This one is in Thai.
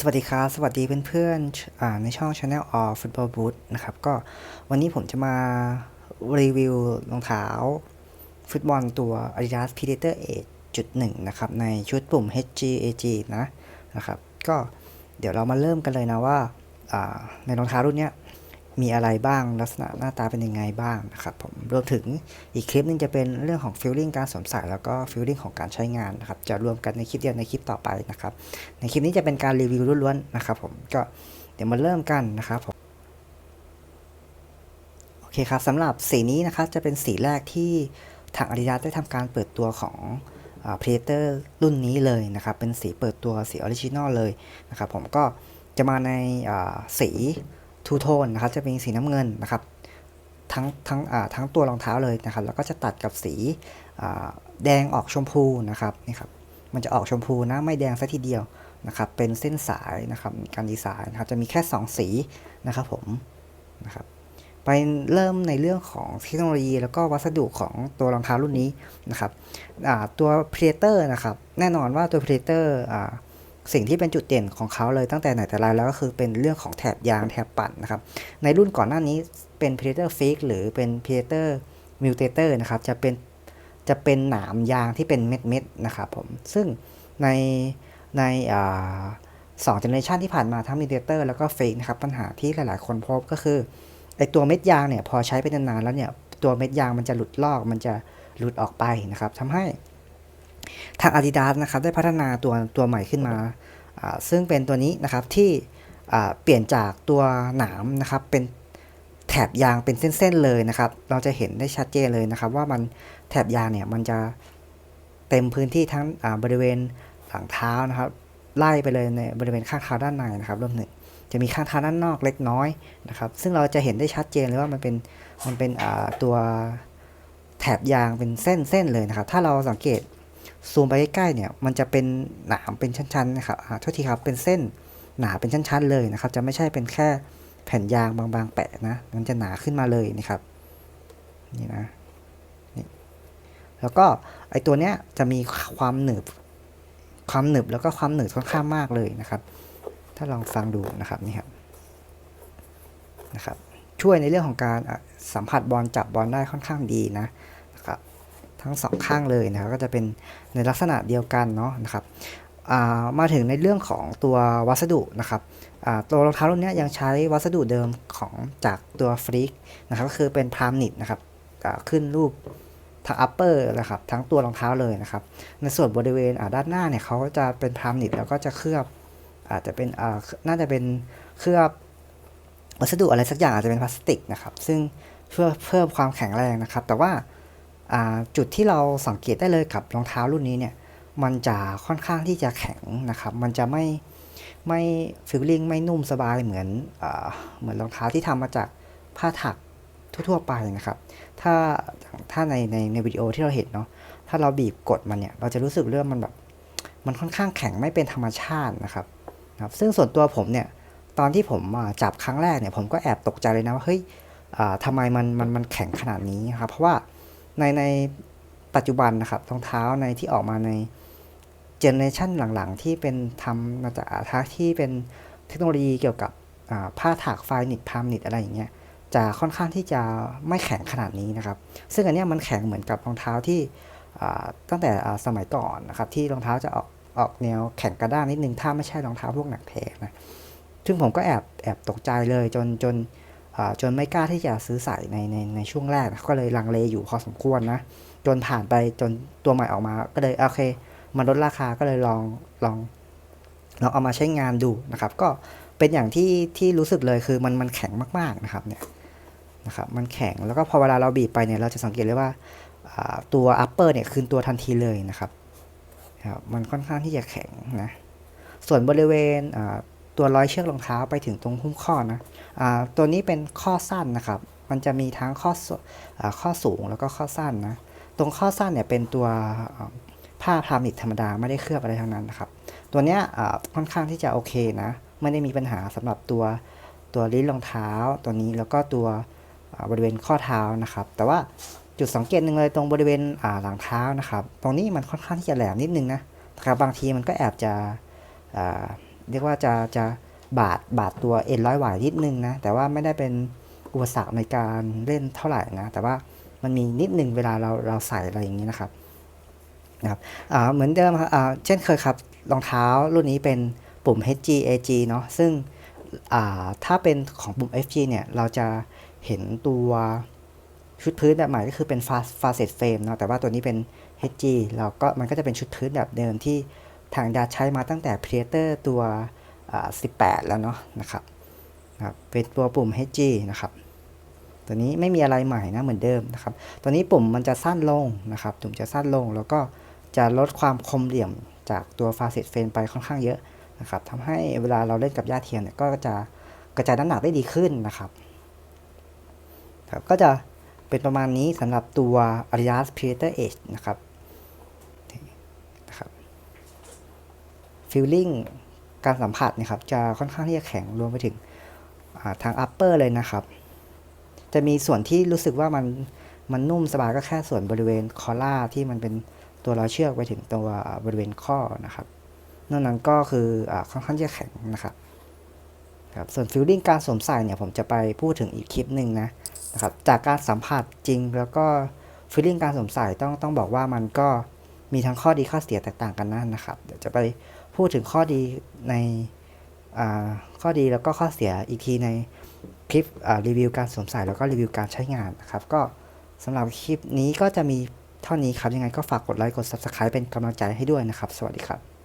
สวัสดีครับ สวัสดีเพื่อนๆในช่อง Channel of Football Boot นะครับ ก็วันนี้ผมจะมารีวิวรองเท้า ฟุตบอลตัว Adidas Predator 8.1 นะครับ ในชุดปุ่ม HGAG นะนะครับ ก็เดี๋ยวเรามาเริ่มกันเลยนะว่าในรองเท้ารุ่นเนี้ย มีอะไรบ้างลักษณะหน้าตาเป็นยังไงบ้างนะครับผมรวมถึงอีกคลิปหนึงจะเป็นเรื่องของฟิลลิ่งการสวมใส่แล้วก็ฟิลลิ่งของการใช้งานนะครับจะรวมกันในคลิปเดียวในคลิปต่อไปนะครับในคลิปนี้จะเป็นการรีวิวล้วนๆนะครับผมก็เดี๋ยวมาเริ่มกันนะครับผมโอเคครับสำหรับสีนี้นะครับจะเป็นสีแรกที่ทาง Adidas ได้ทำการเปิดตัวของ Predator รุ่นนี้เลยนะครับเป็นสีเปิดตัวสีออริจินอลเลยนะครับผมก็จะมาในสี ทูโทนนะครับจะเป็นสีน้ำเงินนะครับทั้งทั้งอ่าทั้งตัวรองเท้าเลยนะครับ แล้วก็จะตัดกับสีแดงออกชมพูนะครับนี่ครับมันจะออกชมพูนะไม่แดงซะทีเดียวนะครับเป็นเส้นสายนะครับการดีไซน์นะครับจะมีแค่ 2 สีนะครับผมนะครับไปเริ่มในเรื่องของเทคโนโลยี แล้วก็วัสดุของตัวรองเท้ารุ่นนี้นะครับอ่าตัว Predator นะครับแน่นอนว่าตัว Predator อ่า สิ่งที่เป็นจุดเด่นของเขาเลยตั้งแต่ไหนแต่ไรแล้วก็คือเป็นเรื่องของแถบยางแถบปั่นนะครับ ในรุ่นก่อนหน้านี้เป็น Predator Fix หรือเป็น Predator Mutator นะครับ จะเป็นจะเป็นหนามยางที่เป็นเม็ดๆนะครับผม ซึ่งในในอ่าสองเจเนอเรชันที่ผ่านมาทั้งมิเตอร์แล้วก็เฟกนะครับปัญหาที่หลายๆ คนพบก็คือไอตัวเม็ดยางเนี่ยพอใช้ไปนานๆแล้วเนี่ยตัวเม็ดยางมันจะหลุดลอกมันจะหลุดออกไปนะครับทำให้าง Adidas นะครับได้พัฒนาตัวตัวใหม่ขึ้นมาอ่าซึ่งเป็นตัวนี้นะครับที่อ่าเปลี่ยนจากตัวหนามนะครับเป็นแถบยางเป็นเส้นๆเลยนะครับ เราจะเห็นได้ชัดเจนเลยนะครับ ว่ามันแถบยางเนี่ยมันจะเต็มพื้นที่ทั้งอ่าบริเวณหลังเท้านะครับ ไล่ไปเลยในบริเวณข้างเท้าด้านในนะครับรวมถึงจะมีข้างเท้าด้านนอกเล็กน้อยนะครับ ซึ่งเราจะเห็นได้ชัดเจนเลยว่ามันเป็นมันเป็นอ่าตัวแถบยางเป็นเส้นเส้นเลยนะครับ ถ้าเราสังเกต ซูมไปใกล้ๆเนี่ยมันจะเป็นหนามเป็นชั้นๆนะครับอ่าโทษทีครับเป็นเส้นหนาเป็นชั้นๆเลยนะครับ จะไม่ใช่เป็นแค่แผ่นยางบางๆแปะนะ มันจะหนาขึ้นมาเลยนะครับนี่นะนี่แล้วก็ไอตัวเนี้ยจะมีความหนึบความหนึบแล้วก็ความหนืดค่อนข้างมากเลยนะครับ ถ้าลองฟังดูนะครับนี่ครับนะครับ ช่วยในเรื่องของการสัมผัสบอลจับบอลได้ค่อนข้างดีนะ ทั้งสองข้างเลยนะครับก็จะเป็นในลักษณะเดียวกันเนาะนะครับามาถึงในเรื่องของตัววัสดุนะครับตัวรองเท้ารุ่นนี้ยังใช้วัสดุเดิมของจากตัวฟรีกนะครับก็คือเป็นพรามนิดนะครับขึ้นรูปทั้ง upper นะครับทั้งตัวรองเท้าเลยนะครับ ในส่วนบริเวณด้านหน้าเนี่ยเขาก็จะเป็นพรามนิดแล้วก็จะเคลือบอาจจะเป็นน่าจะเป็นเคลือบวัสดุอะไรสักอย่างอาจจะเป็นพลาสติกนะครับ ซึ่งเพื่อเพิ่มความแข็งแรงนะครับ แต่ว่า จุดที่เราสังเกตได้เลยกับรองเท้ารุ่นนี้เนี่ยมันจะค่อนข้างที่จะแข็งนะครับ มันจะไม่ไม่ฟิลลิ่งไม่นุ่มสบายเหมือนอเหมือนรองเท้าที่ทำมาจากผ้าถักทั่วๆไปนะครับ ถ้าถ้าในในในวิดีโอที่เราเห็นเนาะถ้าเราบีบกดมันเนี่ยเราจะรู้สึกเรื่องมันแบบมันค่อนข้างแข็งไม่เป็นธรรมชาตินะครับนะครับ ซึ่งส่วนตัวผมเนี่ยตอนที่ผมจับครั้งแรกเนี่ยผมก็แอบตกใจเลยนะว่าเฮ้ยทำไมมันมันมันแข็งขนาดนี้ครับเพราะว่า ในในปัจจุบันนะครับรองเท้าในที่ออกมาในเจเนอเรชันหลังๆ ที่เป็นทำมาจากอาที่เป็นเทคโนโลยีเกี่ยวกับผ้าถักไฟนิดพามนิดอะไรอย่างเงี้ยจะค่อนข้างที่จะไม่แข็งขนาดนี้นะครับ ซึ่งอันนี้มันแข็งเหมือนกับรองเท้าที่ตั้งแต่สมัยก่อนนะครับ ที่รองเท้าจะออกออกแนวแข็งกระด้างนิดนึงถ้าไม่ใช่รองเท้าพวกหนักแท้นะ ซึ่งผมก็แอบแอบตกใจเลยจนจนอ่า จนไม่กล้าที่จะซื้อใส่ในในในช่วงแรกนะก็เลยลังเลอยู่พอสมควรนะ จนผ่านไปจนตัวใหม่ออกมา ก็เลยโอเค มันลดราคาก็เลยลองลองลองเอามาใช้งานดูนะครับ ก็เป็นอย่างที่ที่รู้สึกเลยคือมันมันแข็งมากๆนะครับเนี่ยนะครับมันแข็งแล้วก็พอเวลาเราบีบไปเนี่ยเราจะสังเกตเลยว่าอ่าตัว upper เนี่ยคืนตัวทันทีเลยนะครับ มันค่อนข้างที่จะแข็งนะ ส่วนบริเวณ ตัวร้อยเชือกรองเท้าไปถึงตรงหุ้มข้อนะอ่าตัวนี้เป็นข้อสั้นนะครับ มันจะมีทั้งข้อสอข้อสูงแล้วก็ข้อสั้นนะ ตรงข้อสั้นเนี่ยเป็นตัวผ้าพามิกธรรมดาไม่ได้เคลือบอะไรทั้งนั้นนะครับ ตัวเนี้ยค่อนข้างที่จะโอเคนะ ไม่ได้มีปัญหาสำหรับตัวตัวลิ้นรองเท้าตัวนี้แล้วก็ตัวบริเวณข้อเท้านะครับ แต่ว่าจุดสังเกตหนึ่งเลยตรงบริเวณหลังเท้านะครับ ตรงนี้มันค่อนข้างที่จะแหลมนิดนึงนะครับ บางทีมันก็แอบจะ เรียกว่าจะจะบาดบาดตัวเอ็นร้อยหวายนิดนึงนะ แต่ว่าไม่ได้เป็นอุปสรรคในการเล่นเท่าไหร่นะ แต่ว่ามันมีนิดนึงเวลาเราเราใส่อะไรอย่างนี้นะครับนะครับอ่าเหมือนเดิมครับอ่าเช่นเคยครับรองเท้ารุ่นนี้เป็นปุ่ม HG AG เนาะซึ่งอ่าถ้าเป็นของปุ่ม FG เนี่ย เราจะเห็นตัวชุดพื้นแบบใหม่ก็คือเป็นฟาฟาเซตเฟรมเนาะแต่ว่าตัวนี้เป็น HG เราก็มันก็จะเป็นชุดพื้นแบบเดิมที่ ทางดาใช้มาตั้งแต่ Predator ตัว 18 แล้วเนาะนะครับนะครับ เป็นตัวปุ่ม HG นะครับ ตัวนี้ไม่มีอะไรใหม่นะเหมือนเดิมนะครับ ตัวนี้ปุ่มมันจะสั้นลงนะครับปุ่มจะสั้นลงแล้วก็จะลดความคมเหลี่ยมจากตัวฟาเซตเฟรมไปค่อนข้างเยอะนะครับทำให้เวลาเราเล่นกับย่าเทียมเนี่ยก็จะกระจายน้ำหนักได้ดีขึ้นนะครับครับก็จะเป็นประมาณนี้สำหรับตัว Arias Predator Edge นะครับ feeling การสัมผัสเนะครับจะค่อนข้างที่จะแข็งรวมไปถึงอ่าทาง upper เลยนะครับ จะมีส่วนที่รู้สึกว่ามันมันนุ่มสบายก็แค่ส่วนบริเวณคอล่าที่มันเป็นตัวรอยเชือกไปถึงตัวบริเวณข้อนะครับนอกนั้นก็คืออค่อนข้างที่จะแข็งนะครับครับส่วนฟิลลิ่งการสวมใส่เนี่ยผมจะไปพูดถึงอีกคลิปหนึ่งนะนะครับจากการสัมผัสจริงแล้วก็ฟิลลิ่งการสวมใส่ต้องต้องบอกว่ามันก็มีทั้งข้อดีข้อเสียแตกต่างกันนะนะครับ เดี๋ยวจะไป พูดถึงข้อดีในข้อดีแล้วก็ข้อเสียอีกทีในคลิปรีวิวการสวมใส่แล้วก็รีวิวการใช้งานนะครับ ก็สำหรับคลิปนี้ก็จะมีเท่านี้ครับ ยังไงก็ฝากกดไลค์กด Subscribe เป็นกำลังใจให้ด้วยนะครับ สวัสดีครับ